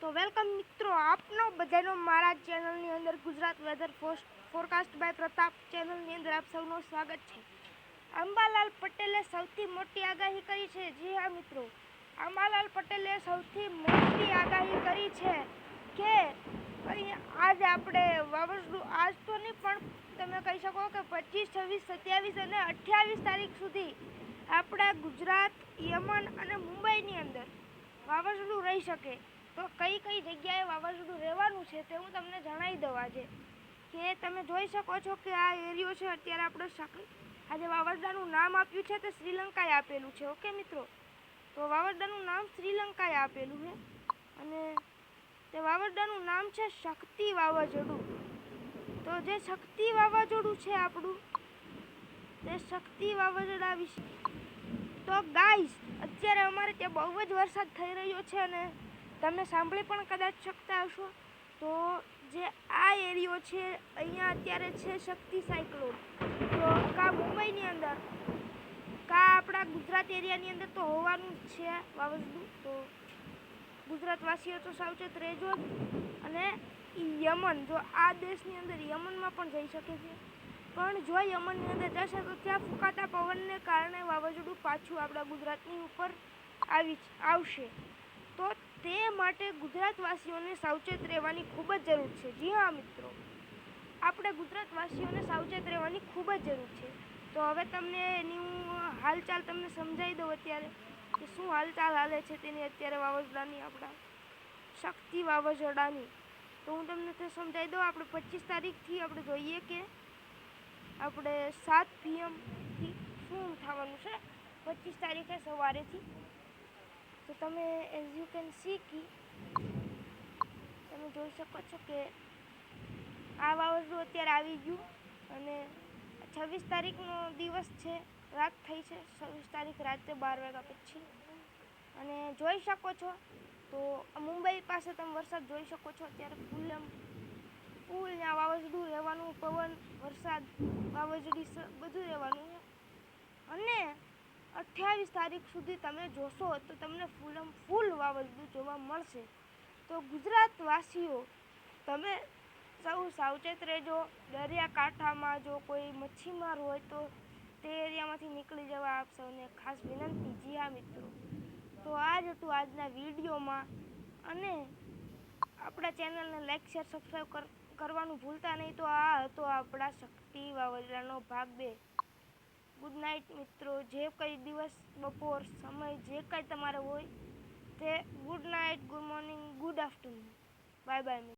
તો વેલકમ મિત્રો, આપનો બધાનો મારા ચેનલની અંદર Gujarat weather forecast by Pratap ચેનલની અંદર આપ સૌનું સ્વાગત છે. અંબાલાલ પટેલે સૌથી મોટી આગાહી કરી છે. જી હા મિત્રો, અંબાલાલ પટેલે સૌથી મોટી આગાહી કરી છે કે આજ આપણે વાવાઝોડું, આજ તો નહીં પણ તમે કહી શકો કે પચીસ, છવ્વીસ, સત્યાવીસ અને અઠ્યાવીસ તારીખ સુધી આપણા ગુજરાત, યમન અને મુંબઈની અંદર વાવાઝોડું રહી શકે. તો કઈ કઈ જગ્યાએ વાવાઝોડું રહેવાનું છે તે હું તમને જણાવી દઉં આજે. કે તમે જોઈ શકો છો કે આ એરિયો છે, અત્યારે આપણે શક, આજે વાવાઝોડાનું નામ આપ્યું છે તે શ્રીલંકાએ આપેલું છે, ઓકે મિત્રો? તો વાવાઝોડાનું નામ શ્રીલંકાએ આપેલું છે અને તે વાવાઝોડાનું નામ છે શક્તિ વાવાઝોડું. તો જે શક્તિ વાવાઝોડું છે આપણું, તે શક્તિ વાવાઝોડા વિશે તો ગાઈસ અત્યારે અમારે ત્યાં બહુ જ વરસાદ થઈ રહ્યો છે અને તમે સાંભળી પણ કદાચ શકતા હશો. તો જે આ એરિયો છે, અહીંયા અત્યારે છે શક્તિ સાયક્લોન. તો કા મુંબઈની અંદર, કા આપણા ગુજરાત એરિયાની અંદર તો હોવાનું જ છે વાવાઝોડું. તો ગુજરાતવાસીઓ તો સાવચેત રહેજો જ. અને યમન, જો આ દેશની અંદર યમનમાં પણ જઈ શકે છે. પણ જો યમનની અંદર જશે, તો ત્યાં ફૂંકાતા પવનને કારણે વાવાઝોડું પાછું આપણા ગુજરાતની ઉપર આવી આવશે. તો તે માટે ગુજરાતવાસીઓને સાવચેત રહેવાની ખૂબ જ જરૂર છે. જી હા, મિત્રો. આપણે ગુજરાતવાસીઓને સાવચેત રહેવાની ખૂબ જ જરૂર છે. તો હવે તમને એની હું હાલચાલ તમને સમજાવી દઉં અત્યારે કે શું હાલચાલ હાલે છે તેની અત્યારે વાવાઝોડાની આપણા શક્તિ વાવાઝોડાની. તો હું તમને તે સમજાવી દઉં. આપણે પચીસ તારીખથી આપણે જોઈએ કે આપણે સાત પીએમથી શું થવાનું છે. પચીસ તારીખે સવારેથી. તો તમે એઝ યુ કેન સી કી તમે જોઈ શકો છો કે આ વાવાઝોડું અત્યારે આવી ગયું અને છવ્વીસ તારીખનો દિવસ છે, રાત થઈ છે, છવ્વીસ તારીખ રાત્રે બાર વાગ્યા પછી. અને જોઈ શકો છો, તો મુંબઈ પાસે તમે વરસાદ જોઈ શકો છો, અત્યારે ફૂલ એમ, ફૂલ ત્યાં વાવાઝોડું રહેવાનું, પવન, વરસાદ, વાવાઝોડી બધું રહેવાનું. અને અઠ્યાવીસ તારીખ સુધી તમે જોશો તો તમને ફૂલ ફૂલ વાવાઝોડું જોવા મળશે. તો ગુજરાતવાસીઓ, તમે સૌ સાવચેત રહેજો. દરિયાકાંઠામાં જો કોઈ મચ્છીમાર હોય તો તે એરિયામાંથી નીકળી જવા આપ સૌને ખાસ વિનંતી. જી હા, મિત્રો. તો આ જ હતું આજના વિડીયોમાં અને આપણા ચેનલને લાઈક, શેર, સબસ્ક્રાઈબ કર, કરવાનું ભૂલતા નહીં. તો આ હતો આપણા શક્તિ વાવજરાનો ભાગ બે. ગુડ નાઇટ મિત્રો. જે કંઈ દિવસ, બપોર, સમય જે કંઈ તમારે હોય, તે good night good morning good afternoon bye bye મિત્રો.